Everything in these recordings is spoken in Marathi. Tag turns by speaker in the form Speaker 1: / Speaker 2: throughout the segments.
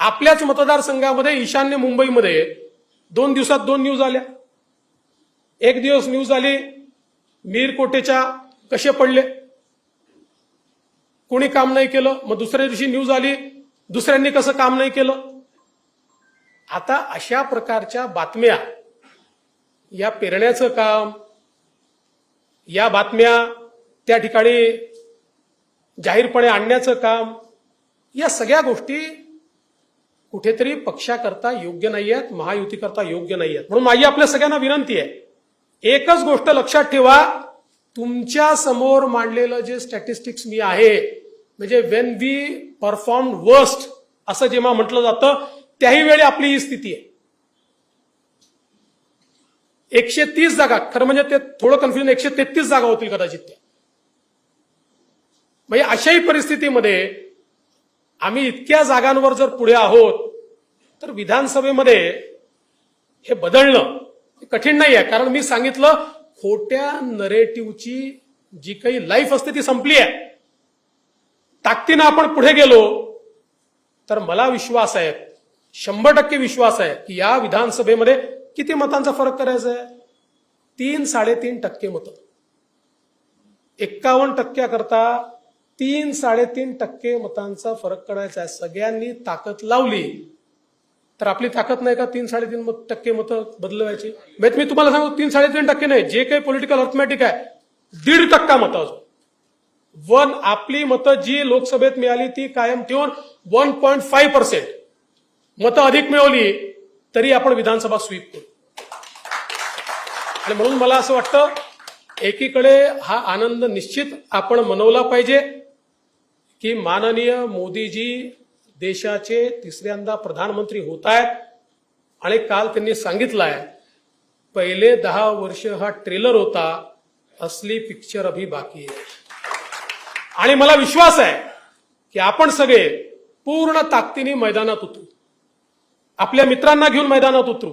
Speaker 1: आपल्याच मतदारसंघामध्ये ईशान्य मुंबईमध्ये दोन दिवसात दोन न्यूज आल्या. एक दिवस न्यूज आली मीरकोटेच्या कसे पडले? कोणी काम नाही केलं मग दुसऱ्या दिवशी न्यूज आली दुसऱ्यांनी कसं काम नाही केलं? आता अशा प्रकारच्या बातम्या या पेरण्याचं काम या बातम्या त्या ठिकाणी जाहीरपणे आणण्याचं काम या सगळ्या गोष्टी कुठेतरी पक्षाकरता योग्य नाही आहेत महायुतीकरता योग्य नाही आहेत म्हणून माझी आपल्या सगळ्यांना विनंती आहे एकच गोष्ट लक्षात ठेवा तुमच्यासमोर मांडलेलं जे स्टॅटिस्टिक्स मी आहे म्हणजे वेन वी परफॉर्म वर्स्ट असं जेव्हा म्हटलं जातं त्याही वेळी आपली ही स्थिती आहे. एकशे तीस जागा खरं म्हणजे ते थोडं कन्फ्युजन एकशे तेहतीस जागा होतील कदाचित त्या म्हणजे अशाही परिस्थितीमध्ये आम्ही इतक्या जागांवर जर पुढे आहोत तर विधानसभेमध्ये हे बदलणं हे कठीण नाही आहे कारण मी सांगितलं खोट्या नरेटिव्हची जी काही लाईफ असते ती संपली आहे ताकदीनं आपण पुढे गेलो तर मला विश्वास आहे शंभर टक्के विश्वास आहे की या विधानसभेमध्ये किती मतांचा फरक करायचा आहे तीन साडेतीन टक्के मतं. एक्कावन्न टक्क्याकरता तीन साडेतीन टक्के मतांचा फरक करायचा आहे सगळ्यांनी ताकद लावली. तर आपली ताकद नाही का? तीन साडेतीन टक्के मतं बदलवायची. म्हणजे मी तुम्हाला सांगू तीन साडेतीन टक्के नाही. जे काही पॉलिटिकल अर्थमॅटिक आहे दीड टक्का मतं अजून. वन आपली मतं जी लोकसभेत मिळाली ती कायम ठेवून वन पॉईंट फाईव्ह पर्सेंट मतं अधिक मिळवली तरी आपण विधानसभा स्वीप करू. आणि म्हणून मला असं वाटतं एकीकडे हा आनंद निश्चित आपण मनवला पाहिजे की माननीय मोदीजी देशाचे तिसऱ्यांदा प्रधानमंत्री होत आहेत. आणि काल त्यांनी सांगितलं आहे पहिले दहा वर्ष हा ट्रेलर होता असली पिक्चर अभी बाकी आहे. आणि मला विश्वास आहे की आपण सगळे पूर्ण ताकदीने मैदानात उतरू. आपल्या मित्रांना घेऊन मैदानात उतरू.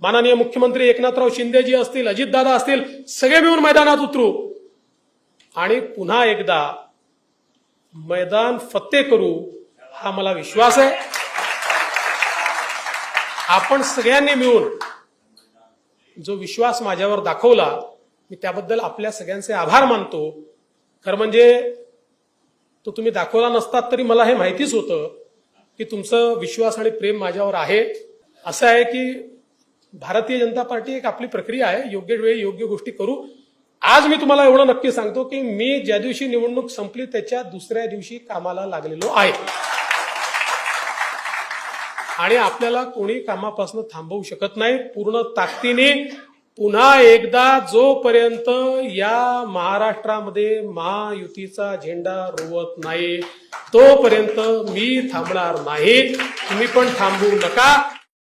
Speaker 1: माननीय मुख्यमंत्री एकनाथराव शिंदेजी असतील अजितदादा असतील सगळे मिळून मैदानात उतरू. आणि पुन्हा एकदा मैदान फत्ते करू हा मला विश्वास आहे. आपण सगळ्यांनी मिळून जो विश्वास माझ्यावर दाखवला मी त्याबद्दल आपल्या सगळ्यांचे आभार मानतो. खरं म्हणजे तो तुम्ही दाखवला नसतात तरी मला हे माहितीच होतं की तुमचं विश्वास आणि प्रेम माझ्यावर आहे. असं आहे की भारतीय जनता पार्टी एक आपली प्रक्रिया आहे. योग्य वेळी योग्य गोष्टी करू. आज मी तुम्हाला एवढं नक्की सांगतो की मी ज्या दिवशी निवडणूक संपली त्याच्या दुसऱ्या दिवशी कामाला लागलेलो आहे. आणि आपल्याला कोणी कामापासून थांबवू शकत नाही. पूर्ण ताकदीने पुन्हा एकदा जोपर्यंत या महाराष्ट्रामध्ये महायुतीचा झेंडा रोवत नाही तोपर्यंत मी थांबणार नाही. तुम्ही पण थांबू नका.